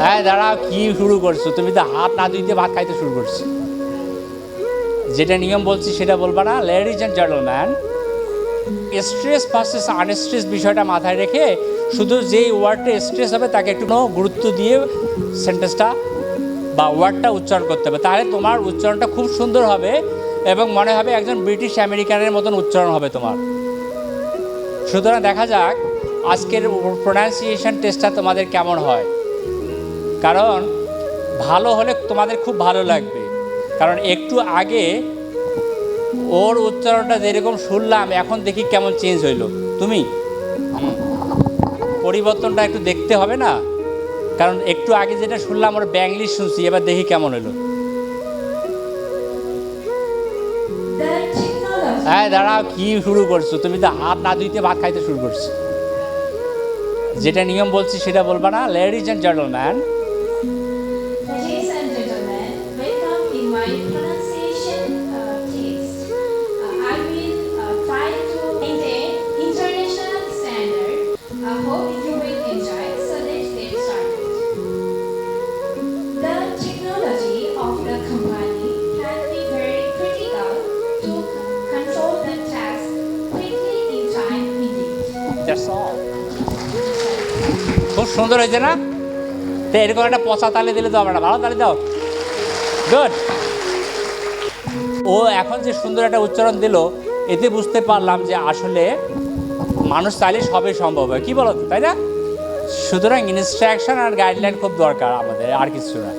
হ্যাঁ দাঁড়া কি শুরু করছ? তুমি তো হাত না ধুইতে ভাত খাইতে শুরু করছ। যেটা নিয়ম বলছি সেটা বলবা না। Ladies and gentleman stress versus unstress বিষয়টা মাথায় রেখে শুধু যেই ওয়ার্ডটা স্ট্রেস হবে, তাকে একটু গুরুত্ব দিয়ে সেন্টেন্সটা বা ওয়ার্ডটা উচ্চারণ করতে হবে। তাহলে তোমার উচ্চারণটা খুব সুন্দর হবে এবং মনে হবে একজন ব্রিটিশ আমেরিকানের মতন উচ্চারণ হবে তোমার। সুতরাং দেখা যাক আজকের প্রোনাউন্সিয়েশন টেস্টটা তোমাদের কেমন হয়? কারণ ভালো হলে তোমাদের খুব ভালো লাগবে। কারণ একটু আগে ওর উচ্চারণটা যেরকম শুনলাম এখন দেখি কেমন চেঞ্জ হইল। তুমি? পরিবর্তনটা একটু দেখতে হবে না? কারণ একটু আগে যেটা শুনলাম ওর ব্যাংলিশ শুনছি এবার দেখি কেমন হলো হ্যাঁ দাঁড়াও কি শুরু করছ? তুমি তো হাত না ধুইতে ভাত খাইতে শুরু করছ। যেটা নিয়ম বলছি সেটা বলবা না ladies and gentleman Ladies and gentlemen, welcome in my pronunciation uh, test. Uh, I will uh, try to maintain international standard. I hope you will enjoy. So let's get started. The technology of the company can be very critical to control the task quickly in time indeed. That's all. খুব সুন্দর হয়েছে না? তো, এরকম একটা পচা তালে দিলে তো না। ভালো তালে দাও। গুড ও এখন যে সুন্দর একটা উচ্চারণ দিল, এতে বুঝতে পারলাম যে আসলে মানুষ চাইলে সবই সম্ভব হয়। কী বলো তাই না? সুতরাং ইনস্ট্রাকশন আর গাইডলাইন খুব দরকার আমাদের, আর কিছু না।